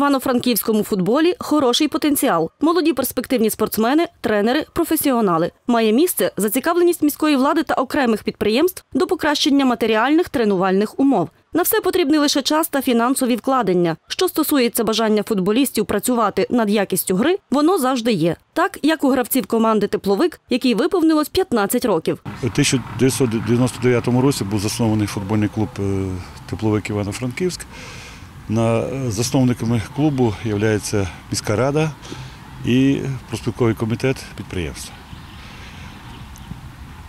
Івано-франківському футболі хороший потенціал. Молоді перспективні спортсмени, тренери, професіонали. Має місце зацікавленість міської влади та окремих підприємств до покращення матеріальних тренувальних умов. На все потрібний лише час та фінансові вкладення. Що стосується бажання футболістів працювати над якістю гри, воно завжди є. Так як у гравців команди Тепловик, якій виповнилось 15 років. У 1999 році був заснований футбольний клуб е, Тепловик Івано-Франківськ. На е, засновниками клубу є міська рада і проспілковий комітет підприємства.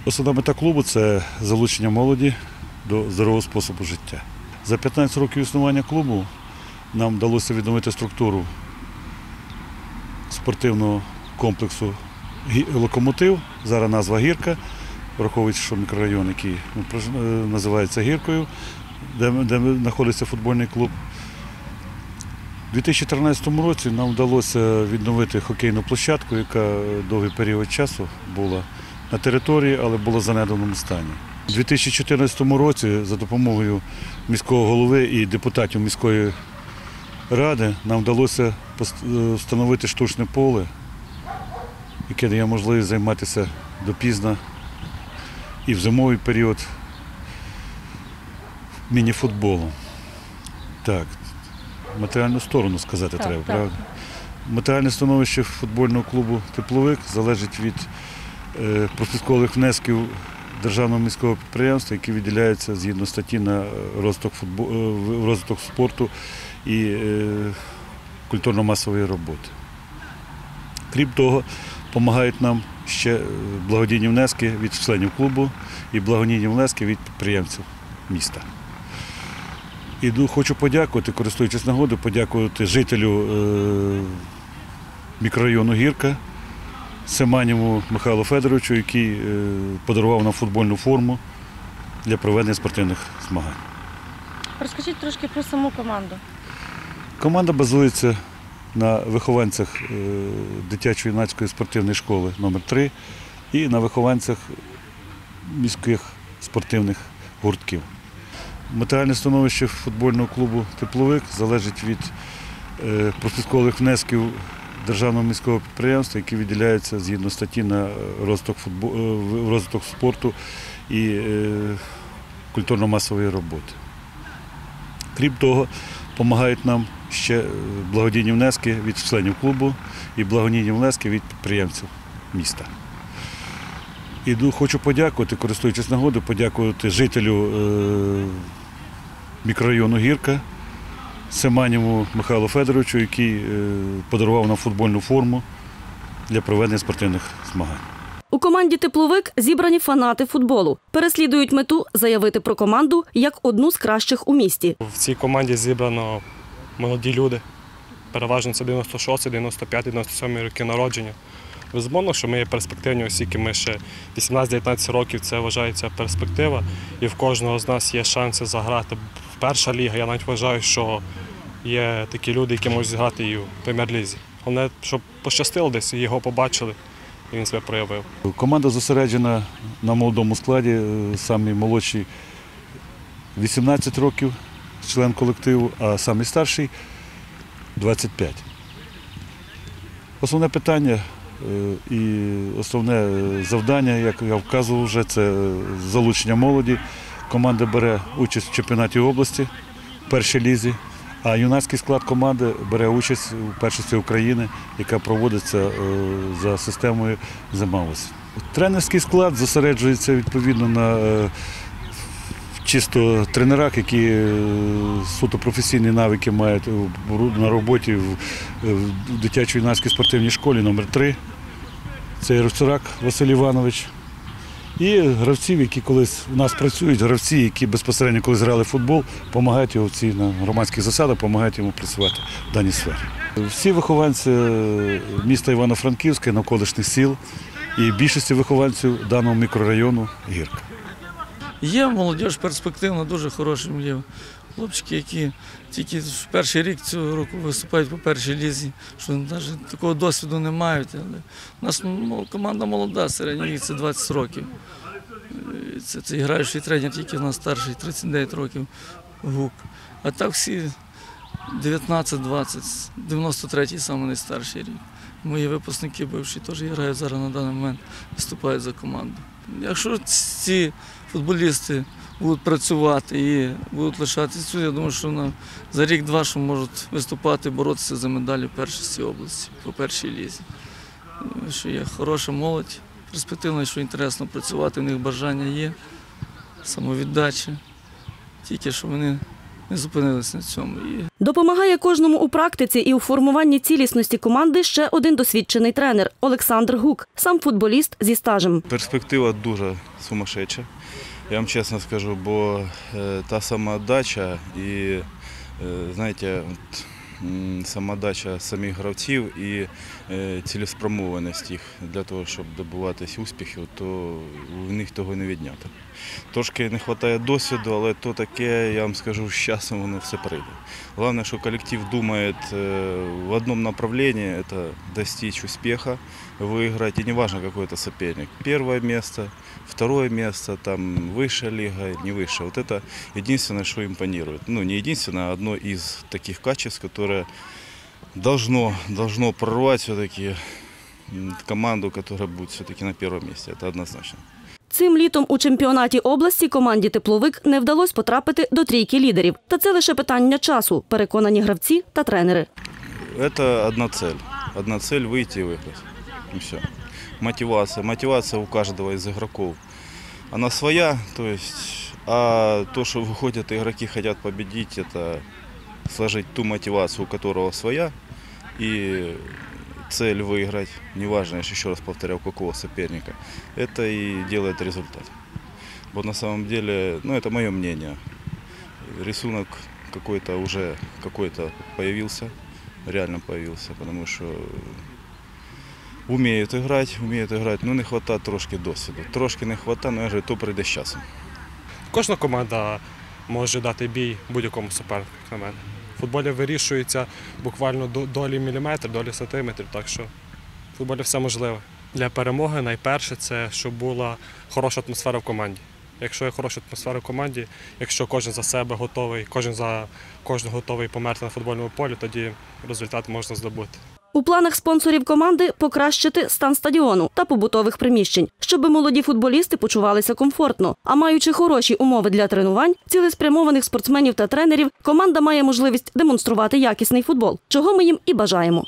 Основна мета клубу це залучення молоді до здорового способу життя. За 15 років існування клубу нам вдалося відновити структуру спортивного комплексу Локомотив, зараз назва Гірка, враховуючи, що мікрорайон, який е, називається Гіркою, де, де знаходиться футбольний клуб. У 2013 році нам вдалося відновити хокейну площадку, яка довгий період часу була на території, але була в занедбаному стані. У 2014 році за допомогою міського голови і депутатів міської ради нам вдалося е, встановити штучне поле, яке дає можливість займатися допізно і в зимовий період міні-футболом. Так, матеріальну сторону сказати Так, треба, так. правда? Матеріальне становище футбольного клубу Тепловик залежить від е, профісколих внесків державного міського підприємства, які виділяються згідно статті на розвиток, футбо... е, розвиток спорту і е, культурно-масової роботи. Крім того, допомагають нам ще е, благодійні внески від членів клубу і благодійні внески від підприємців міста. І хочу подякувати, користуючись нагодою, подякувати жителю е, мікрорайону Гірка Семаніву Михайлу Федоровичу, який е, подарував нам футбольну форму для проведення спортивних змагань. Розкажіть трошки про саму команду. Команда базується на вихованцях е, дитячо-юнацької спортивної школи номер 3 і на вихованцях міських спортивних гуртків. Матеріальне становище футбольного клубу Тепловик залежить від е, внесків державного міського підприємства, які виділяються згідно статті на розвиток, футбо... е, розвиток спорту і е, культурно-масової роботи. Крім того, допомагають нам ще благодійні внески від членів клубу і благодійні внески від підприємців міста. І хочу подякувати, користуючись нагодою, подякувати жителю мікрорайону Гірка Семаніву Михайлу Федоровичу, який е, подарував нам футбольну форму для проведення спортивних змагань. У команді Тепловик зібрані фанати футболу. Переслідують мету заявити про команду як одну з кращих у місті. В цій команді зібрано молоді люди. Переважно це 96, 95, 97 роки народження. Безумовно, що ми є перспективні, оскільки ми ще 18-19 років це вважається перспектива, і в кожного з нас є шанси заграти перша ліга. Я навіть вважаю, що є такі люди, які можуть зіграти і в прем'єр-лізі. Головне, щоб пощастило десь, його побачили, і він себе проявив. Команда зосереджена на молодому складі, е, самі молодші 18 років, член колективу, а самий старший 25. Основне питання е, і основне е, завдання, як я вказував вже, це залучення молоді. Команда бере участь в чемпіонаті області в першій лізі, а юнацький склад команди бере участь у першості України, яка проводиться е, за системою «Земаус». Тренерський склад зосереджується відповідно на е, чисто тренерах, які е, суто професійні навики мають на роботі в, дитячо-юнацькій спортивній школі номер 3 Це Яроцурак Василь Іванович. І гравців, які колись у нас працюють, гравці, які безпосередньо колись грали в футбол, допомагають його в цій на громадських засадах, допомагають йому працювати в даній сфері. Всі вихованці е, міста Івано-Франківська, навколишніх сіл і більшості вихованців даного мікрорайону Гірка. Є молодіж перспективна, дуже хорошим є. Хлопчики, які тільки в перший рік цього року виступають по першій лізі, що навіть такого досвіду не мають. Але у нас команда молода, середній це 20 років. Це, це граючий тренер, тільки у нас старший, 39 років гук. А так всі 19-20, 93-й самий найстарший рік. Мої випускники бивші теж грають зараз на даний момент, виступають за команду. Якщо ці футболісти будуть працювати і будуть лишатися я думаю, що на, за рік-два що можуть виступати, боротися за медалі першості області по першій лізі. Що є хороша молодь, перспективна, що інтересно працювати, в них бажання є, самовіддача. Тільки що вони не зупинилися на цьому. І Допомагає кожному у практиці і у формуванні цілісності команди ще один досвідчений тренер Олександр Гук, сам футболіст зі стажем. Перспектива дуже сумасшедша, я вам чесно скажу, бо та сама дача і, е, знаєте, от, м, самоотдача самих гравців і е, цілеспрямованість їх для того, щоб добуватись успіхів, то в них того не відняти. Трошки не вистачає досвіду, але то таке, я вам скажу, з часом воно все прийде. Главное, что коллектив думает э, в одном направлении, это достичь успеха, выиграть, и неважно какой это соперник. Первое место, второе место, там высшая лига, не высшая. Вот это единственное, что импонирует. Ну, не единственное, а одно из таких качеств, которое должно, должно прорвать все-таки команду, которая будет все-таки на первом месте. Это однозначно. Цим літом у чемпіонаті області команді Тепловик не вдалося потрапити до трійки лідерів. Та це лише питання часу, переконані гравці та тренери. Это одна цель. Одна цель выйти и выиграть. И все. Мотивация. Мотивация у каждого из игроков. Она своя, то есть, а то, что выходят игроки, хотят победить, это сложить ту мотивацию, у которого своя, и цель выиграть, неважно, я ж еще раз повторяю, у какого соперника, это и делает результат. Вот на самом деле, ну это мое мнение, рисунок какой-то уже какой-то появился, реально появился, потому что умеют играть, умеют играть, но не хватает трошки досвіду. Трошки не хватає, но я говорю, то прийде з часом. Кожна команда може дати бій будь-якому супернику, як на мене. Футболі вирішується буквально до- долі міліметрів, долі сантиметрів, так що в футболі все можливе. Для перемоги найперше це щоб була хороша атмосфера в команді. Якщо є хороша атмосфера в команді, якщо кожен за себе готовий, кожен за кожен готовий померти на футбольному полі, тоді результат можна здобути. У планах спонсорів команди покращити стан стадіону та побутових приміщень, щоб молоді футболісти почувалися комфортно. А маючи хороші умови для тренувань, цілеспрямованих спортсменів та тренерів, команда має можливість демонструвати якісний футбол, чого ми їм і бажаємо.